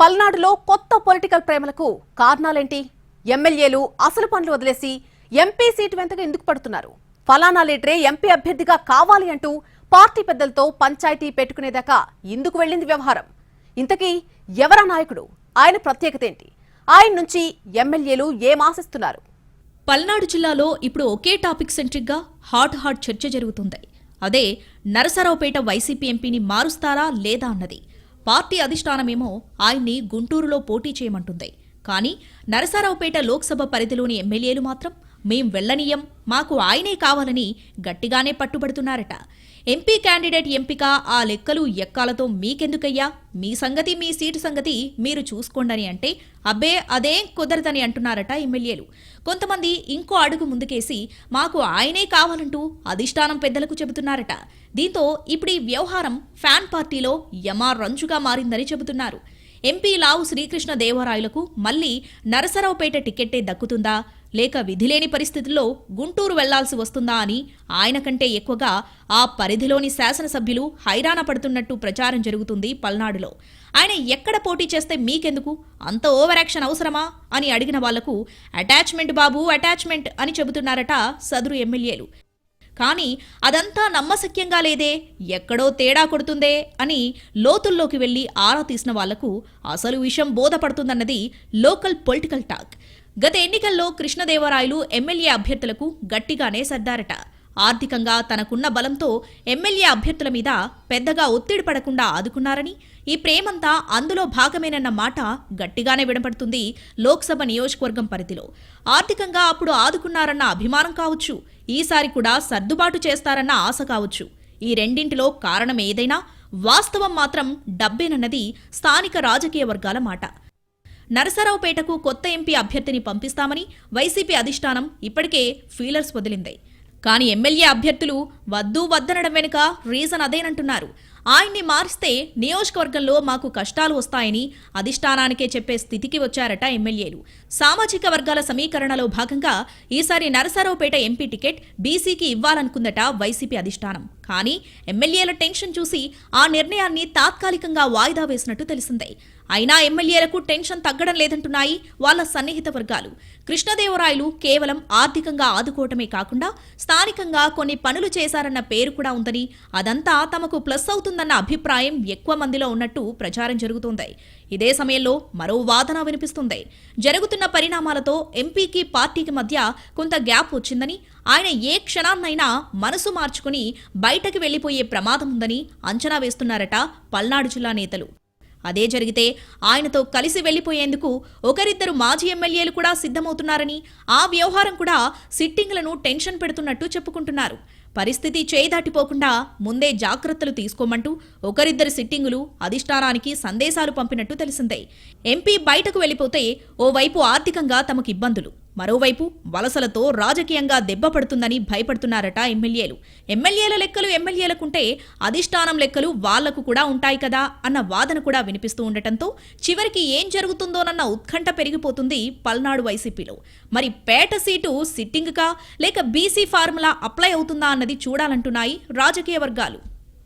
పల్నాడులో కొత్త పొలిటికల్ ప్రేమలకు కారణాలేంటి? ఎమ్మెల్యేలు అసలు పనులు వదిలేసి ఎంపీ సీటు వెంతగా ఎందుకు పడుతున్నారు? ఫలానా లీడరే ఎంపీ అభ్యర్థిగా కావాలి అంటూ పార్టీ పెద్దలతో పంచాయతీ పెట్టుకునేదాకా ఎందుకు వెళ్ళింది వ్యవహారం. ఇంతకీ ఎవరా నాయకుడు? ఆయన ప్రత్యేకత ఏంటి? ఆయన నుంచి ఎమ్మెల్యేలు ఏమాశిస్తున్నారు పల్నాడు జిల్లాలో ఇప్పుడు ఒకే టాపిక్ సెంట్రిక్గా హాట్ హాట్ చర్చ జరుగుతుంది. అదే నరసరావుపేట వైసీపీ ఎంపీని మారుస్తారా లేదా అన్నది. పార్టీ అధిష్టానమేమో ఆయన్ని గుంటూరులో పోటీ చేయమంటుంది. కానీ నరసారావుపేట లోక్సభ పరిధిలోని ఎమ్మెల్యేలు మాత్రం మేం వెళ్ళనీయం మాకు ఆయనే కావాలని గట్టిగానే పట్టుబడుతున్నారట. ఎంపీ క్యాండిడేట్ ఎంపిక ఆ లెక్కలు ఎక్కాలతో మీకెందుకయ్యా? మీ సంగతి మీ సీటు సంగతి మీరు చూసుకోండని అంటే అబ్బే అదేం కుదరదని అంటున్నారట ఎమ్మెల్యేలు. కొంతమంది ఇంకో అడుగు ముందుకేసి మాకు ఆయనే కావాలంటూ అధిష్టానం పెద్దలకు చెబుతున్నారట. దీంతో ఇప్పుడు ఈ వ్యవహారం ఫ్యాన్ పార్టీలో యమా రంజుగా మారిందని చెబుతున్నారు. ఎంపీ లావు శ్రీకృష్ణ దేవరాయలకు మళ్ళీ నరసరావుపేట టికెట్టే దక్కుతుందా? లేక విధిలేని పరిస్థితుల్లో గుంటూరు వెళ్ళాల్సి వస్తుందా అని ఆయన కంటే ఎక్కువగా ఆ పరిధిలోని శాసనసభ్యులు హైరాణ పడుతున్నట్టు ప్రచారం జరుగుతుంది పల్నాడులో. ఆయన ఎక్కడ పోటీ చేస్తే మీకెందుకు? అంత ఓవర్ యాక్షన్ అవసరమా? అని అడిగిన వాళ్ళకు అటాచ్మెంట్ బాబు అటాచ్మెంట్ అని చెబుతున్నారట సదరు ఎమ్మెల్యేలు. కానీ అదంతా నమ్మశక్యంగా లేదే? ఎక్కడో తేడా కొడుతుందే? అని లోతుల్లోకి వెళ్ళి ఆరా తీసిన వాళ్ళకు అసలు విషయం బోధపడుతుందన్నది లోకల్ పొలిటికల్ టాక్. గత ఎన్నికల్లో కృష్ణదేవరాయలు ఎమ్మెల్యే అభ్యర్థులకు గట్టిగానే సర్దారట. ఆర్థికంగా తనకున్న బలంతో ఎమ్మెల్యే అభ్యర్థుల మీద పెద్దగా ఒత్తిడి పడకుండా ఆదుకున్నారని ఈ ప్రేమంతా అందులో భాగమేనన్న మాట గట్టిగానే వినపడుతుంది లోక్సభ నియోజకవర్గం పరిధిలో. ఆర్థికంగా అప్పుడు ఆదుకున్నారన్న అభిమానం కావచ్చు ఈసారి కూడా సర్దుబాటు చేస్తారన్న ఆశ కావచ్చు. ఈ రెండింటిలో కారణం ఏదైనా వాస్తవం మాత్రం డబ్బేనన్నది స్థానిక రాజకీయ వర్గాల మాట. నరసరావుపేటకు కొత్త ఎంపీ అభ్యర్థిని పంపిస్తామని వైసీపీ అధిష్టానం ఇప్పటికే ఫీలర్స్ వదిలింది. కానీ ఎమ్మెల్యే అభ్యర్థులు వద్దు వద్దనడం వెనుక రీజన్ అదేనంటున్నారు. ఆయన్ని మారిస్తే నియోజకవర్గంలో మాకు కష్టాలు వస్తాయని అధిష్టానానికే చెప్పే స్థితికి వచ్చారట ఎమ్మెల్యేలు. సామాజిక వర్గాల సమీకరణలో భాగంగా ఈసారి నరసరావుపేట ఎంపీ టికెట్ బీసీకి ఇవ్వాలనుకుందట వైసీపీ అధిష్టానం. కానీ ఎమ్మెల్యేల టెన్షన్ చూసి ఆ నిర్ణయాన్ని తాత్కాలికంగా వాయిదా వేసినట్టు తెలిసిందే. అయినా ఎమ్మెల్యేలకు టెన్షన్ తగ్గడం లేదంటున్నాయి వాళ్ళ సన్నిహిత వర్గాలు. కృష్ణదేవరాయలు కేవలం ఆర్థికంగా ఆదుకోవటమే కాకుండా స్థానికంగా కొన్ని పనులు చేశారన్న పేరు కూడా ఉందని అదంతా తమకు ప్లస్ అవుతుందన్న అభిప్రాయం ఎక్కువ మందిలో ఉన్నట్టు ప్రచారం జరుగుతోంది. ఇదే సమయంలో మరో వాదన వినిపిస్తుంది. జరుగుతున్న పరిణామాలతో ఎంపీకి పార్టీకి మధ్య కొంత గ్యాప్ వచ్చిందని ఆయన ఏ క్షణాన్నైనా మనసు మార్చుకుని బయటకు వెళ్ళిపోయే ప్రమాదం ఉందని అంచనా వేస్తున్నారట పల్నాడు జిల్లా నేతలు. అదే జరిగితే ఆయనతో కలిసి వెళ్ళిపోయేందుకు ఒకరిద్దరు మాజీ ఎమ్మెల్యేలు కూడా సిద్ధమవుతున్నారని ఆ వ్యవహారం కూడా సిట్టింగ్లను టెన్షన్ పెడుతున్నట్టు చెప్పుకుంటున్నారు. పరిస్థితి చేయిదాటిపోకుండా ముందే జాగ్రత్తలు తీసుకోమంటూ ఒకరిద్దరు సిట్టింగులు అధిష్టానానికి సందేశాలు పంపినట్టు తెలిసిందే. ఎంపీ బయటకు వెళ్ళిపోతే ఓవైపు ఆర్థికంగా తమకు ఇబ్బందులు. మరోవైపు వలసలతో రాజకీయంగా దెబ్బపడుతుందని భయపడుతున్నారట ఎమ్మెల్యేలు. ఎమ్మెల్యేల లెక్కలు ఎమ్మెల్యేలకుంటే అధిష్టానం లెక్కలు వాళ్ళకు కూడా ఉంటాయి కదా అన్న వాదన కూడా వినిపిస్తూ ఉండటంతో చివరికి ఏం జరుగుతుందోనన్న ఉత్కంఠ పెరిగిపోతుంది పల్నాడు వైసీపీలో. మరి పేట సీటు సిట్టింగ్కా లేక బీసీ ఫార్ములా అప్లై అవుతుందా అన్నది చూడాలంటున్నాయి రాజకీయ వర్గాలు.